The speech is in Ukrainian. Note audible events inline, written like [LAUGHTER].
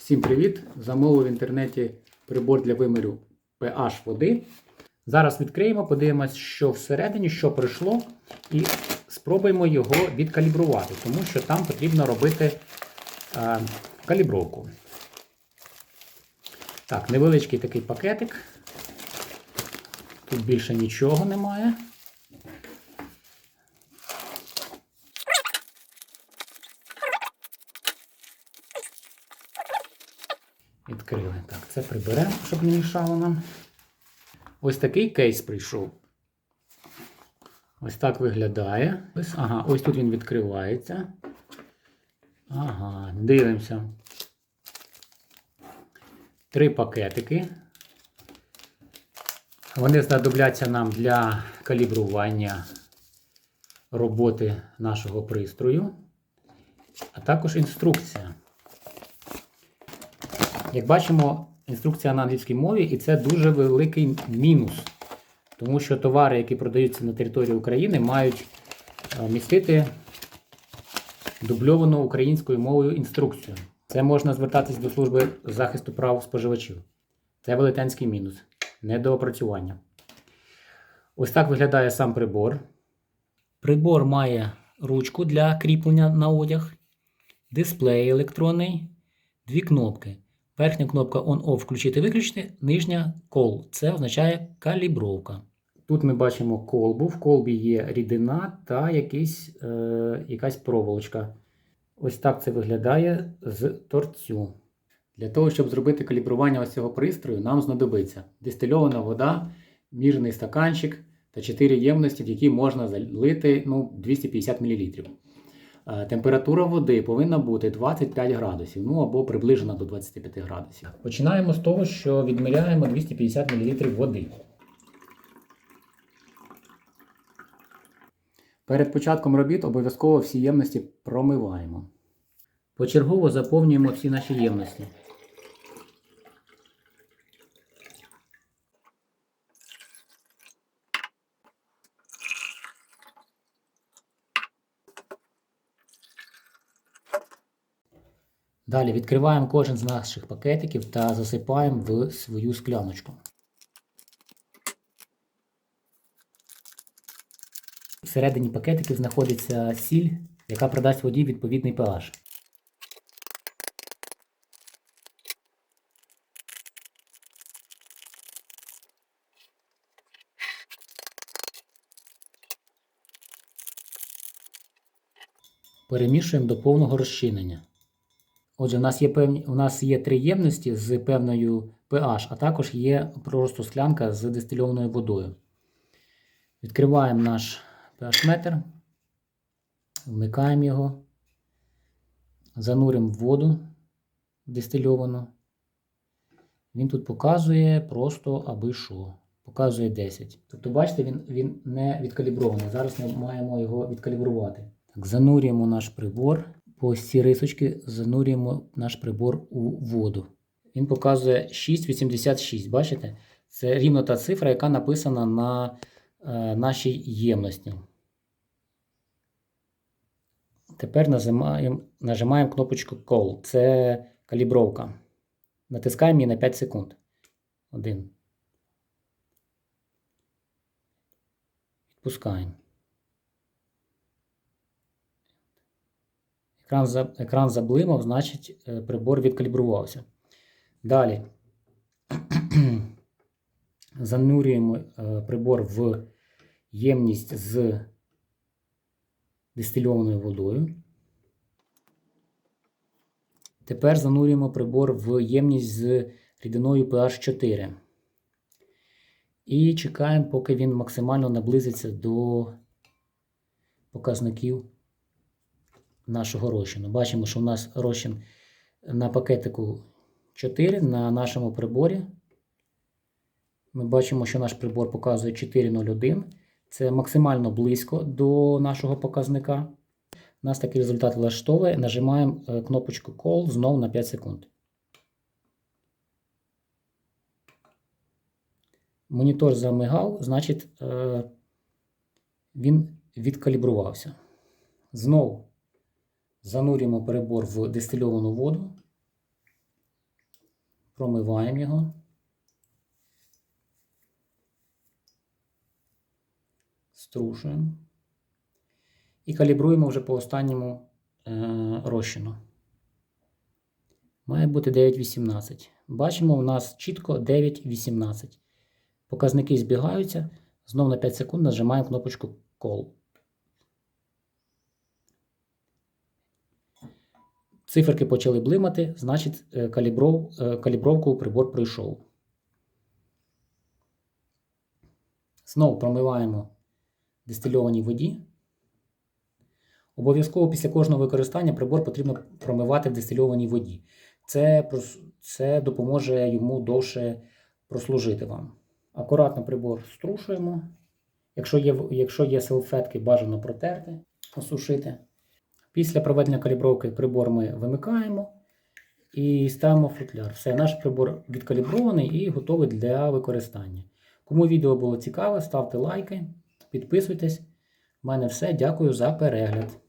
Всім привіт! Замовив в інтернеті прибор для виміру pH води. Зараз відкриємо, подивимось, що всередині, що прийшло, і спробуємо його відкалібрувати, тому що там потрібно робити е, калібровку. Так, невеличкий такий пакетик. Тут більше нічого немає. Відкрили. Так, це приберемо, щоб не мішало нам. Ось такий кейс прийшов. Ось так виглядає. Ось, ага, ось тут він відкривається. Ага, дивимося. Три пакетики. Вони знадобляться нам для калібрування роботи нашого пристрою, а також інструкція. Як бачимо, інструкція на англійській мові, і це дуже великий мінус. Тому що товари, які продаються на території України, мають е, містити дубльовану українською мовою інструкцію. Це можна звертатись до служби захисту прав споживачів. Це велетенський мінус. Недоопрацювання. Ось так виглядає сам прибор. Прибор має ручку для кріплення на одяг, дисплей електронний, дві кнопки. Верхня кнопка On-Off включити виключити, нижня Call. Це означає калібровка. Тут ми бачимо колбу. В колбі є рідина та якийсь, е, якась проволочка. Ось так це виглядає з торцю. Для того, щоб зробити калібрування ось цього пристрою, нам знадобиться дистильована вода, мірний стаканчик та 4 ємності, в які можна залити ну, 250 мл. Е, Температура води повинна бути 25 градусів, ну або приближена до 25 градусів. Починаємо з того, що відміряємо 250 мл води. Перед початком робіт обов'язково всі ємності промиваємо. Почергово заповнюємо всі наші ємності. Далі відкриваємо кожен з наших пакетиків та засипаємо в свою скляночку. Всередині пакетиків знаходиться сіль, яка придасть воді відповідний pH. Перемішуємо до повного розчинення. Отже, у нас є певні, у нас є три ємності з певною pH, а також є просто склянка з дистильованою водою. Відкриваємо наш pH-метр, вмикаємо його, зануримо воду дистильовану. Він тут показує просто аби що. Показує 10. Тобто, бачите, він, він не відкалібрований. Зараз ми маємо його відкалібрувати. Так, занурюємо наш прибор. По ці рисочки занурюємо наш прибор у воду. Він показує 6,86. Бачите? Це рівно та цифра, яка написана на е, нашій ємності. Тепер нажимаємо, нажимаємо кнопочку Call. Це калібровка. Натискаємо її на 5 секунд. Один. Відпускаємо. Екран, за- екран заблимав, значить е, прибор відкалібрувався. Далі [CLEARS THROAT] занурюємо е, прибор в ємність з дистильованою водою. Тепер занурюємо прибор в ємність з рідиною pH 4. І чекаємо, поки він максимально наблизиться до показників нашого розчину. Бачимо, що у нас розчин на пакетику 4 на нашому приборі. Ми бачимо, що наш прибор показує 4,01. Це максимально близько до нашого показника. Нас такий результат влаштовує. Нажимаємо е, кнопочку Call знову на 5 секунд. Монітор замигав, значить, е, він відкалібрувався. Знову занурюємо перебор в дистильовану воду. Промиваємо його. Струшуємо. І калібруємо вже по останньому е, розчину. Має бути 9,18. Бачимо, у нас чітко 9,18. Показники збігаються. Знов на 5 секунд нажимаємо кнопочку Call. Циферки почали блимати, значить е, калібров, е, калібровку прибор пройшов. Знову промиваємо дистильованій воді. Обов'язково після кожного використання прибор потрібно промивати в дистильованій воді. Це, це допоможе йому довше прослужити вам. Акуратно прибор струшуємо. Якщо є, якщо є салфетки, бажано протерти, осушити. Після проведення калібровки прибор ми вимикаємо і ставимо футляр. Все, наш прибор відкалібрований і готовий для використання. Кому відео було цікаве, ставте лайки, підписуйтесь. У мене все. Дякую за перегляд.